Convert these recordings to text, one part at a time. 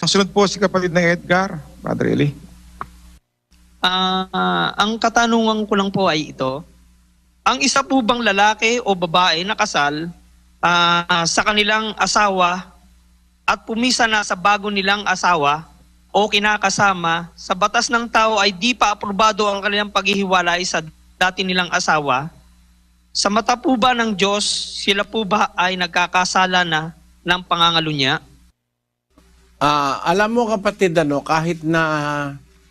Ang sunod po si kapatid na Edgar, Padre Eli. Ah, ang katanungan ko lang po ay ito. Ang isa po bang lalaki o babae na kasal ah, sa kanilang asawa at pumisa na sa bago nilang asawa o kinakasama, sa batas ng tao ay di pa aprobado ang kanilang paghihiwalay sa dati nilang asawa, sa mata po ba ng Diyos, sila po ba ay nagkakasala na ng pangangalunya? Ah, alam mo kapatid ano, kahit na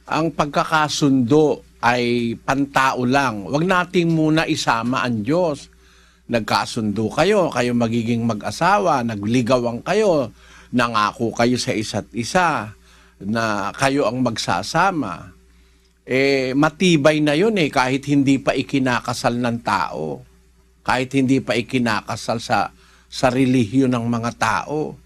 ang pagkakasundo ay pantao lang, wag nating muna isama ang Diyos. Nagkasundo kayo, kayo magiging mag-asawa, nagligawan kayo, nangako kayo sa isa't isa na kayo ang magsasama. Eh, matibay na yun eh, kahit hindi pa ikinakasal ng tao. Kahit hindi pa ikinakasal sa, sa relihiyon ng mga tao.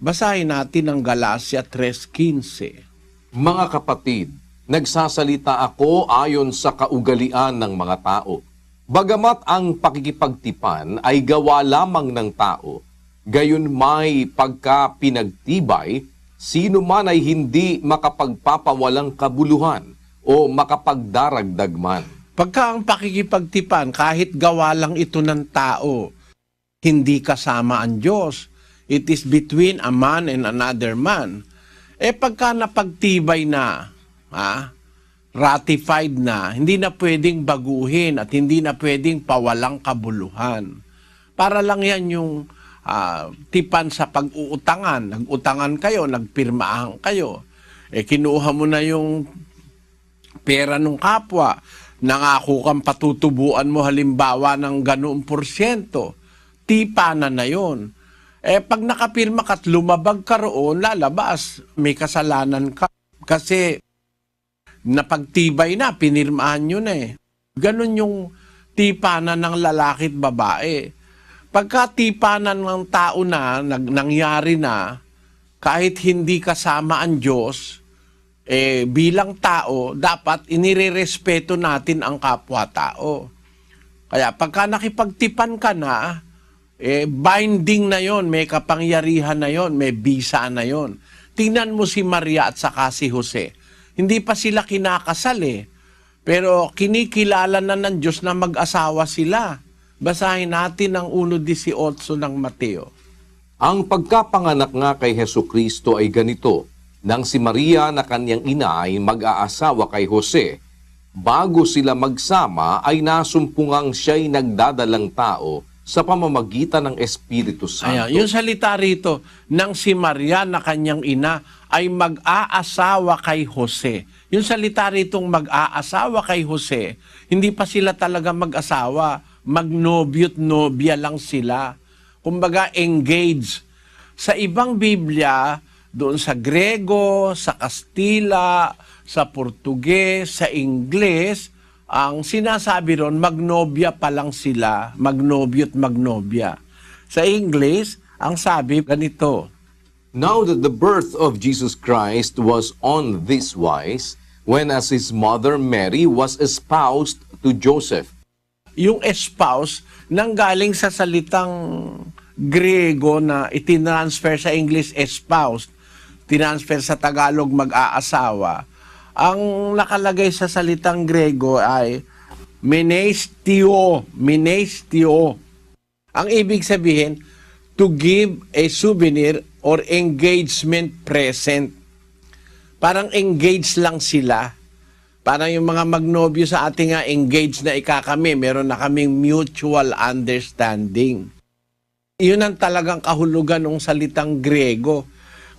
Basahin natin ang Galacia 3.15. Mga kapatid, nagsasalita ako ayon sa kaugalian ng mga tao. Bagamat ang pakikipagtipan ay gawa lamang ng tao, gayon may pagka pinagtibay, sino man ay hindi makapagpapawalang kabuluhan o makapagdaragdag man. Pagka ang pakikipagtipan, kahit gawa lang ito ng tao, hindi kasama ang Diyos. It is between a man and another man. Eh pagka napagtibay na, ha, ratified na, hindi na pwedeng baguhin at hindi na pwedeng pawalang kabuluhan. Para lang yan yung ah, tipan sa pag-uutangan. Nag-utangan kayo, nagpirmahan kayo. Eh kinuha mo na yung pera ng kapwa, nangako kang patutubuan mo halimbawa ng ganoong porsyento, tipa na na yun. Eh pag nakapirma ka at lumabag ka roon, lalabas, may kasalanan ka. Kasi napagtibay na, pinirmahan nyo na eh. Ganon yung tipanan ng lalaki at babae. Pagka tipanan ng tao na, nag, nangyari na, kahit hindi kasama ang Diyos, eh, bilang tao, dapat inirerespeto natin ang kapwa-tao. Kaya pagka nakipagtipan ka na, eh, binding na yon, may kapangyarihan na yon, may bisa na yon. Tingnan mo si Maria at saka si Jose. Hindi pa sila kinakasal eh. Pero kinikilala na ng Diyos na mag-asawa sila. Basahin natin ang 1.18 ng Mateo. Ang pagkapanganak nga kay Heso Kristo ay ganito, nang si Maria na kanyang ina ay mag-aasawa kay Jose, bago sila magsama ay nasumpungang siya'y nagdadalang tao sa pamamagitan ng Espiritu Santo. Ayan, yung salita rito, nang si Maria na kanyang ina ay mag-aasawa kay Jose. Yung salita ritong mag-aasawa kay Jose, hindi pa sila talaga mag-asawa. Magnobyo't nobya lang sila. Kumbaga, engaged. Sa ibang Biblia, doon sa Grego, sa Kastila, sa Portuges, sa Ingles, ang sinasabi ron, magnobya pa lang sila, magnobyo't magnobya. Sa English, ang sabi ganito, Now that the birth of Jesus Christ was on this wise, when as his mother Mary was espoused to Joseph. yung espouse nanggaling sa salitang Grego na itinransfer sa English espoused, tinransfer sa Tagalog mag-aasawa. Ang nakalagay sa salitang Grego ay menestio, menestio. Ang ibig sabihin, to give a souvenir or engagement present. Parang engaged lang sila. Parang yung mga magnobyo sa ating nga engaged na ikakami, meron na kaming mutual understanding. Yun ang talagang kahulugan ng salitang Grego.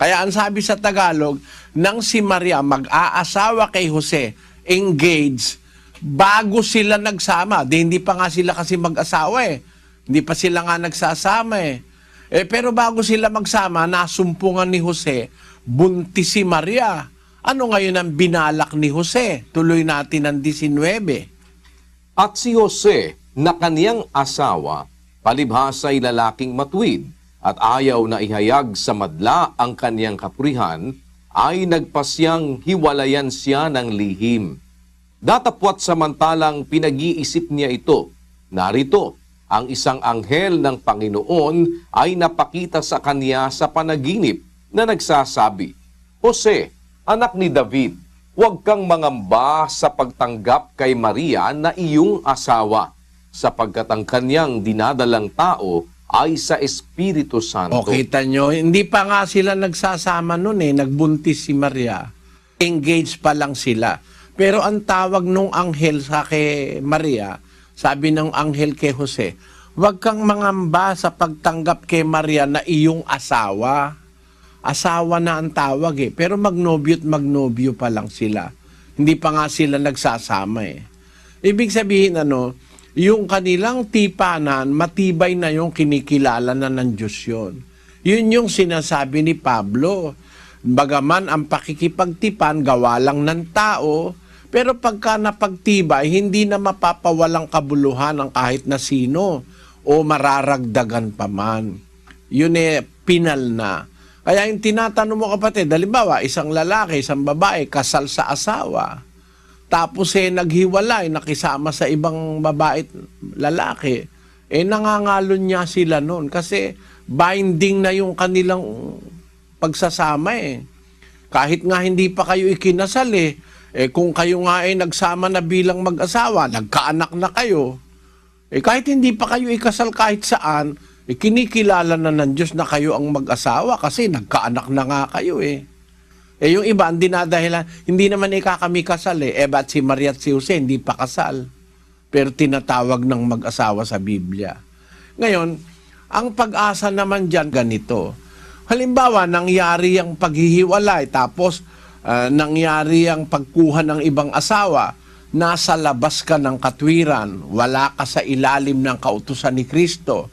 Kaya ang sabi sa Tagalog, nang si Maria mag-aasawa kay Jose, engaged, bago sila nagsama. Di hindi pa nga sila kasi mag-asawa eh. Hindi pa sila nga nagsasama eh. Eh, pero bago sila magsama, nasumpungan ni Jose, buntis si Maria. Ano ngayon ang binalak ni Jose? Tuloy natin ang 19. At si Jose na kaniyang asawa, palibhasa'y lalaking matuwid at ayaw na ihayag sa madla ang kaniyang kapurihan, ay nagpasyang hiwalayan siya ng lihim. Datapwat samantalang pinag-iisip niya ito, narito, ang isang anghel ng Panginoon ay napakita sa kaniya sa panaginip na nagsasabi, Jose, anak ni David, huwag kang mangamba sa pagtanggap kay Maria na iyong asawa, sapagkat ang kanyang dinadalang tao ay sa Espiritu Santo. O kita nyo, hindi pa nga sila nagsasama nun eh, nagbuntis si Maria. Engaged pa lang sila. Pero ang tawag nung anghel sa kay Maria, sabi ng anghel kay Jose, huwag kang mangamba sa pagtanggap kay Maria na iyong asawa. Asawa na ang tawag eh. Pero magnobyo at magnobyo pa lang sila. Hindi pa nga sila nagsasama eh. Ibig sabihin ano, yung kanilang tipanan, matibay na yung kinikilala na ng Diyos yun. Yun yung sinasabi ni Pablo. Bagaman ang pakikipagtipan, gawa lang ng tao, pero pagka napagtibay, hindi na mapapawalang kabuluhan ng kahit na sino o mararagdagan pa man. Yun eh, pinal na. Kaya yung tinatanong mo kapatid, halimbawa, isang lalaki, isang babae, kasal sa asawa, tapos eh naghiwalay, nakisama sa ibang babae at lalaki, eh nangangalon niya sila noon kasi binding na yung kanilang pagsasama eh. Kahit nga hindi pa kayo ikinasal eh, eh kung kayo nga ay nagsama na bilang mag-asawa, nagkaanak na kayo, eh kahit hindi pa kayo ikasal kahit saan, eh kinikilala na ng Diyos na kayo ang mag-asawa kasi nagkaanak na nga kayo eh. Eh yung iba, ang dinadahilan, hindi naman ikakami kasal eh. Eh ba't si Maria at si Jose hindi pa kasal? Pero tinatawag ng mag-asawa sa Biblia. Ngayon, ang pag-asa naman dyan ganito. Halimbawa, nangyari ang paghihiwalay, tapos ah, nangyari ang pagkuha ng ibang asawa, nasa labas ka ng katwiran, wala ka sa ilalim ng kautusan ni Kristo,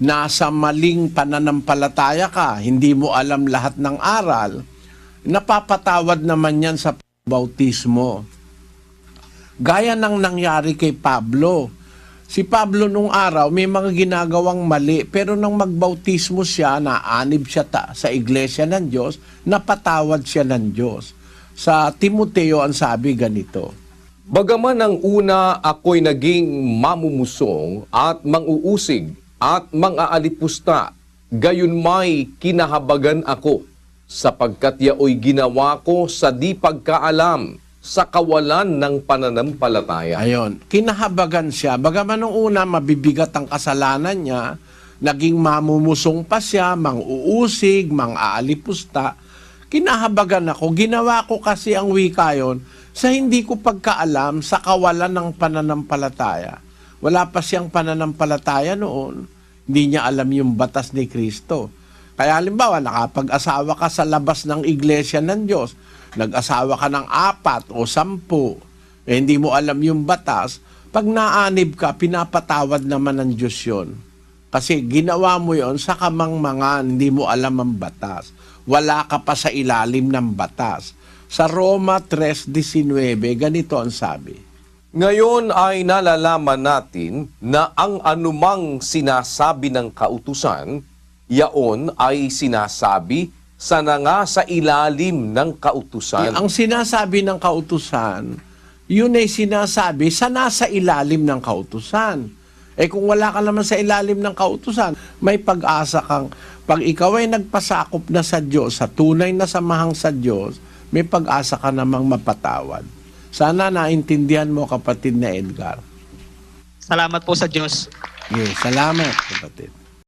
nasa maling pananampalataya ka, hindi mo alam lahat ng aral, napapatawad naman yan sa bautismo. Gaya ng nangyari kay Pablo. Si Pablo nung araw may mga ginagawang mali pero nang magbautismo siya, naanib siya ta, sa iglesia ng Diyos, napatawad siya ng Diyos. Sa Timoteo ang sabi ganito, Bagaman ang una ako'y naging mamumusong at manguusig at mang-aalipusta, gayon may kinahabagan ako, sapagkat yaoy ginawa ko sa di pagkaalam, sa kawalan ng pananampalataya. Ayon, kinahabagan siya. Bagaman nung una mabibigat ang kasalanan niya, naging mamumusong pa siya, mang-uusig, mang-aalipusta. Kinahabagan ako, ginawa ko kasi ang wika yon sa hindi ko pagkaalam sa kawalan ng pananampalataya. Wala pa siyang pananampalataya noon. Hindi niya alam yung batas ni Kristo. Kaya halimbawa, nakapag-asawa ka sa labas ng iglesia ng Diyos, nag-asawa ka ng apat o sampu, eh, hindi mo alam yung batas, pag naanib ka, pinapatawad naman ng Diyos yun. Kasi ginawa mo yon sa kamangmangan, hindi mo alam ang batas. Wala ka pa sa ilalim ng batas. Sa Roma 3.19, ganito ang sabi. Ngayon ay nalalaman natin na ang anumang sinasabi ng kautusan, yaon ay sinasabi sa nga sa ilalim ng kautusan. Ang sinasabi ng kautusan, yun ay sinasabi sa nasa ilalim ng kautusan. Eh kung wala ka naman sa ilalim ng kautusan, may pag-asa kang, pag ikaw ay nagpasakop na sa Diyos, sa tunay na samahang sa Diyos, may pag-asa ka namang mapatawad. Sana naintindihan mo kapatid na Edgar. Salamat po sa Diyos. Yes, salamat kapatid.